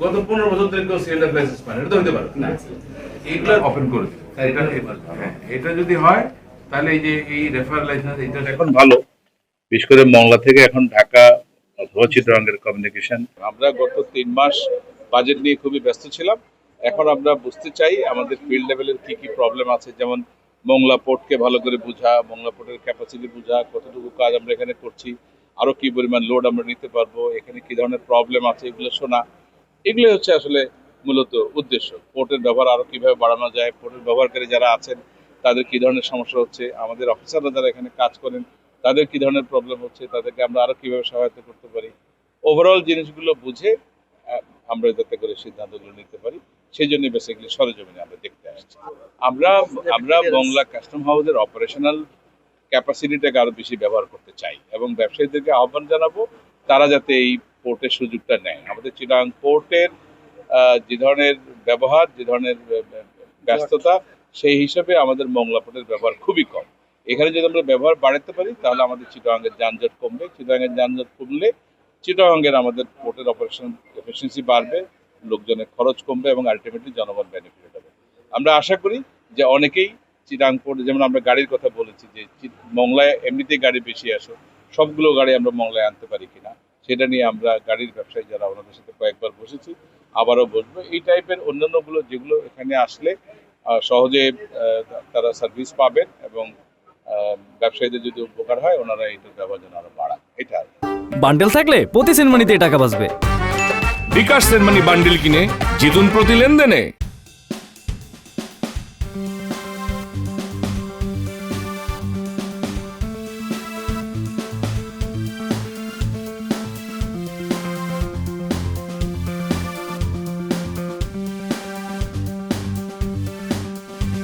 গত পনেরো বছর ধরে কেউ সিলিন্ডার লাইসেন্স পায় না, এটা তো হতে পারে। না। এইগুলো ওপেন করে এটা হ্যাঁ, এটা যদি হয় তাহলে এই যে এই রেফার লাইসেন্স এটা এখন ভালো। বিশেষ করে মংলা থেকে এখন ঢাকা অথবা চিত্রাঙ্গের কমিউনিকেশন আমরা গত তিন মাস বাজেট নিয়ে খুবই ব্যস্ত ছিলাম। এখন আমরা বুঝতে চাই আমাদের ফিল্ড লেভেলের কি কি প্রবলেম আছে। যেমন মংলা পোর্টকে ভালো করে বোঝা মংলা পোর্টের ক্যাপাসিটি বোঝা, কতটুকু কাজ আমরা এখানে করছি আরও কি পরিমাণ লোড আমরা নিতে পারব, এখানে কি ধরনের প্রবলেম আছে এগুলো শোনা এগুলো হচ্ছে আসলে মূলত উদ্দেশ্য। পোর্টের ব্যবহার আরও কীভাবে বাড়ানো যায় পোর্টের ব্যবহারকারী যারা আছেন, তাদের কি ধরনের সমস্যা হচ্ছে, আমাদের অফিসাররা যারা এখানে কাজ করেন, তাদের কি ধরনের প্রবলেম হচ্ছে, তাদেরকে আমরা আরও কীভাবে সহায়তা করতে পারি? ওভারঅল জিনিসগুলো বুঝে আমরা যাতে করে সিদ্ধান্তগুলো নিতে পারি, সেই জন্য বেসিক্যালি সরজমিনে আমরা দেখতে আসছি। আমরা আমরা বাংলা কাস্টম হাউসের অপারেশনাল ক্যাপাসিটিটাকে আরও বেশি ব্যবহার করতে চাই এবং ব্যবসায়ীদেরকে আহ্বান জানাব তারা যাতে এই পোর্টের সুযোগটা নেয়। আমাদের চিটাং পোর্টের যে ধরনের ব্যবহার যে ধরনের ব্যস্ততা সেই হিসাবে আমাদের মংলা পোর্টের ব্যবহার খুবই কম। এখানে যদি আমরা ব্যবহার বাড়াতে পারি তাহলে আমাদের চিটাগাঙ্গের যানজট কমবে। চিটাগাঙ্গের যানজট কমলে চিটাগাঙ্গের আমাদের পোর্টের অপারেশন এফিসিয়েন্সি বাড়বে লোকজনের খরচ কমবে এবং আলটিমেটলি জনগণ বেনিফিট আমরা আশা করি যে অনেকেই চিটাং যেমন আমরা গাড়ির কথা বলেছি যে মংলায় এমনিতেই গাড়ি বেশি আসে সবগুলো গাড়ি আমরা মংলায় আনতে পারি কিনা সেটা নিয়ে আমরা গাড়ির ব্যবসায়ী যারা ওনাদের সাথে কয়েকবার বসেছি আবারও বসবো। এই টাইপের অন্যান্যগুলো যেগুলো এখানে আসলে সহজে আহ, তারা সার্ভিস পাবেন এবং আহ, ব্যবসায়ীদের যদি উপকার হয় ওনারা এইটার ব্যবহার যেন আরও বাড়ান। এটা আর বান্ডেল থাকলে প্রতি সিনেমানিতে টাকা বাঁচবে। বিকাশ সেনমানি বান্ডেল কিনে জিতুন প্রতি লেনদেনে। Bye.